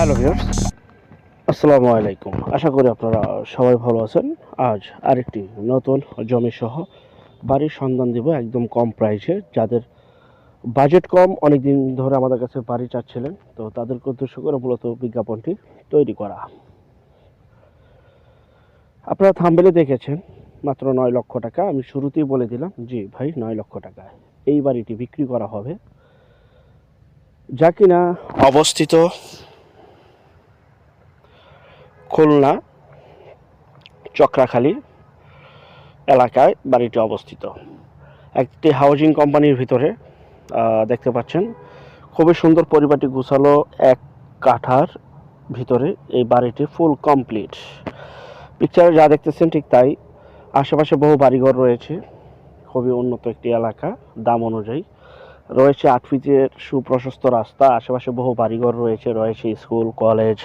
Hello viewers, আসসালামু আলাইকুম। আশা করি আপনারা সবাই ভালো আছেন। আজ আরেকটি নতুন জমি সহ বাড়ির সন্ধান দিব একদম কম প্রাইসে। যাদের বাজেট কম অনেক দিন ধরে আমাদের কাছে বাড়ি চাচ্ছিলেন, তো তাদেরকে উদ্দেশ্য করে মূলত বিজ্ঞাপনটি তৈরি করা। আপনারা থাম্বেলে দেখেছেন, মাত্র নয় লক্ষ টাকা। আমি শুরুতেই বলে দিলাম, জি ভাই, নয় লক্ষ টাকা। এই বাড়িটি বিক্রি করা হবে। যা কিনা অবস্থিত খুলনা, চক্রাখালী এলাকায় বাড়িটি অবস্থিত। একটি হাউজিং কোম্পানির ভিতরে দেখতে পাচ্ছেন, খুবই সুন্দর পরিবারটি গুছালো এক কাঠার ভিতরে এই বাড়িটি ফুল কমপ্লিট পিকচারে যা দেখতেছেন ঠিক তাই। আশেপাশে বহু বাড়িঘর রয়েছে, খুবই উন্নত একটি এলাকা, দাম অনুযায়ী। রয়েছে আট ফিটের সুপ্রশস্ত রাস্তা, আশেপাশে বহু বাড়িঘর রয়েছে রয়েছে স্কুল, কলেজ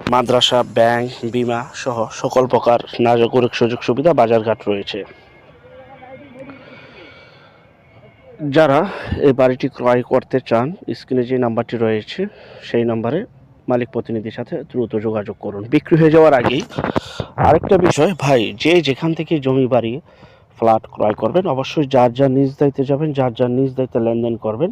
মাদ্রাসা, ব্যাংক, বিমা সহ সকল প্রকার নাগরিক সুযোগ সুবিধা বাজারঘাট রয়েছে। যারা এই বাড়িটি ক্রয় করতে চান, স্ক্রিনে যে নাম্বারটি রয়েছে, সেই নাম্বারে মালিক প্রতিনিধির সাথে দ্রুত যোগাযোগ করুন। বিক্রি হয়ে যাওয়ার আগেই আরেকটা বিষয়, ভাই, যে যেখান থেকে জমি বাড়ি, ফ্ল্যাট ক্রয় করবেন, অবশ্যই যার যার নিজ দায়িত্বে যাবেন, যার যার নিজ দায়িত্বে লেনদেন করবেন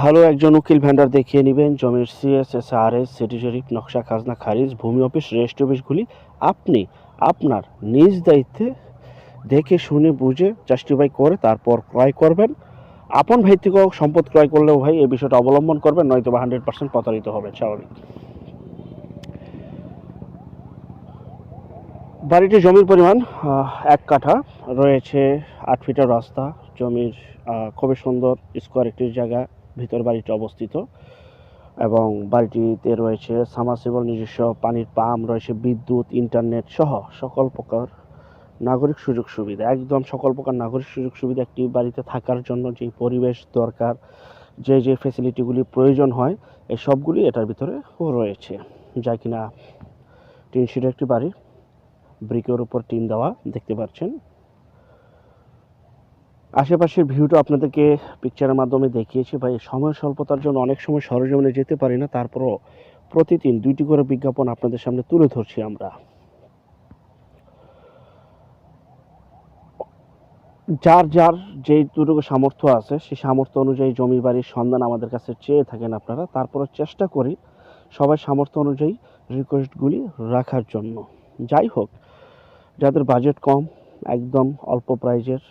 ভালো একজন উকিল ভেন্ডার দেখিয়ে নেবেন। জমির CS S R S city জরিপ নকশা খাজনা, খারিজ, ভূমি অফিস রেস্ট অফিসগুলি আপনি আপনার নিজ দায়িত্বে দেখে, শুনে, বুঝে জাস্টিফাই করে, তারপর ক্রয় করবেন। আপন ভিত্তিক সম্পদ ক্রয় করলেও ভাই এই বিষয়টা অবলম্বন করবেন নয়তো বা হান্ড্রেড পার্সেন্ট প্রতারিত হবে স্বাভাবিক। বাড়িটির জমির পরিমাণ এক কাঠা, রয়েছে আট ফিটের রাস্তা, জমির খুবই সুন্দর স্কোয়ার একটি জায়গা ভিতর বাড়িটি অবস্থিত এবং বাড়িটিতে রয়েছে সামাসিবল নিজস্ব পানির পাম্প, রয়েছে বিদ্যুৎ, ইন্টারনেট সহ সকল প্রকার নাগরিক সুযোগ সুবিধা। একদম সকল প্রকার নাগরিক সুযোগ সুবিধা একটি বাড়িতে থাকার জন্য যে পরিবেশ দরকার, যে যে ফেসিলিটিগুলি প্রয়োজন হয়, এই সবগুলি এটার ভিতরে রয়েছে। যা কিনা টিন একটি বাড়ি, ব্রিকের উপর টিন দেওয়া দেখতে পাচ্ছেন। আশেপাশের ভিউটা আপনাদেরকে পিকচারের মাধ্যমে দেখিয়েছি। ভাই সময় স্বল্পতার জন্য অনেক সময় সরজমিনে যেতে পারি না, তারপরও প্রতিদিন দুইটি করে বিজ্ঞাপন আপনাদের সামনে তুলে ধরছি আমরা। যার যার যেইটুকু সামর্থ্য আছে, সেই সামর্থ্য অনুযায়ী জমি বাড়ির সন্ধান আমাদের কাছে চেয়ে থাকেন আপনারা। তারপরে চেষ্টা করি সবাই সামর্থ্য অনুযায়ী রিকোয়েস্টগুলি রাখার জন্য। যাই হোক, যাদের বাজেট কম, একদম অল্প প্রাইজের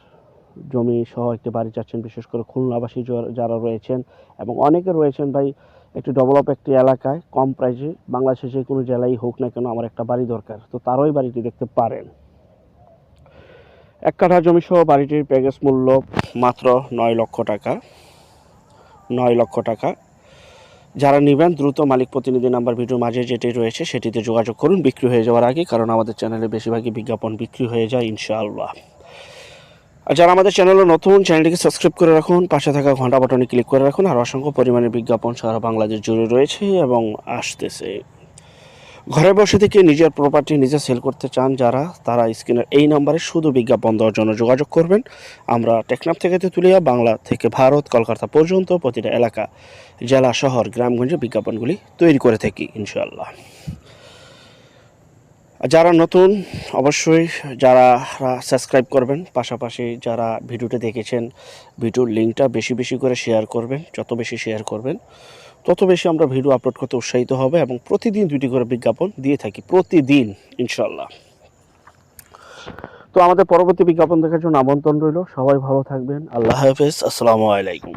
জমি সহ একটি বাড়ি চাচ্ছেন, বিশেষ করে খুলনাবাসী যারা- রয়েছেন এবং অনেকে রয়েছেন ভাই, একটি ডেভেলপ একটি এলাকায়, কম প্রাইসে, বাংলাদেশের যে কোনো জেলায় হোক না কেন আমার একটা বাড়ি দরকার। তো তারই বাড়িটি দেখতে পারেন। এক কাঠা জমি সহ বাড়িটির প্যাকেজ মূল্য মাত্র নয় লক্ষ টাকা। নয় লক্ষ টাকা। যারা নেবেন, দ্রুত মালিক প্রতিনিধি নাম্বার ভিডিও মাঝে যেটি রয়েছে সেটিতে যোগাযোগ করুন। বিক্রি হয়ে যাওয়ার আগে, কারণ আমাদের চ্যানেলে বেশিরভাগই বিজ্ঞাপন বিক্রি হয়ে যায়, ইনশাআল্লাহ। আর যারা আমাদের চ্যানেলে নতুন, চ্যানেলটিকে সাবস্ক্রাইব করে রাখুন, পাশে থাকা ঘণ্টা বাটনে ক্লিক করে রাখুন, আর অসংখ্য পরিমাণে বিজ্ঞাপন সারা বাংলাদেশ জুড়ে রয়েছে এবং আসতেছে। ঘরে বসে থেকে নিজের প্রপার্টি নিজে সেল করতে চান যারা, তারা স্ক্রিনের এই নাম্বারে শুধু বিজ্ঞাপন দেওয়ার জন্য যোগাযোগ করবেন। আমরা টেকনাফ থেকে তেঁতুলিয়া, বাংলা থেকে ভারত, কলকাতা পর্যন্ত প্রতিটা এলাকা, জেলা, শহর, গ্রামগঞ্জে বিজ্ঞাপনগুলি তৈরি করে থাকি, ইনশাআল্লাহ। আর যারা নতুন, অবশ্যই যারা সাবস্ক্রাইব করবেন। পাশাপাশি যারা ভিডিওটা দেখেছেন, ভিডিওর লিঙ্কটা বেশি বেশি করে শেয়ার করবেন। যত বেশি শেয়ার করবেন, তত বেশি আমরা ভিডিও আপলোড করতে উৎসাহিত হবে এবং প্রতিদিন দুটি করে বিজ্ঞাপন দিয়ে থাকি। প্রতিদিন ইনশাল্লাহ তো আমাদের পরবর্তী বিজ্ঞাপন দেখার জন্য আমন্ত্রণ রইল। সবাই ভালো থাকবেন। আল্লাহ হাফেজ। আসসালামু আলাইকুম।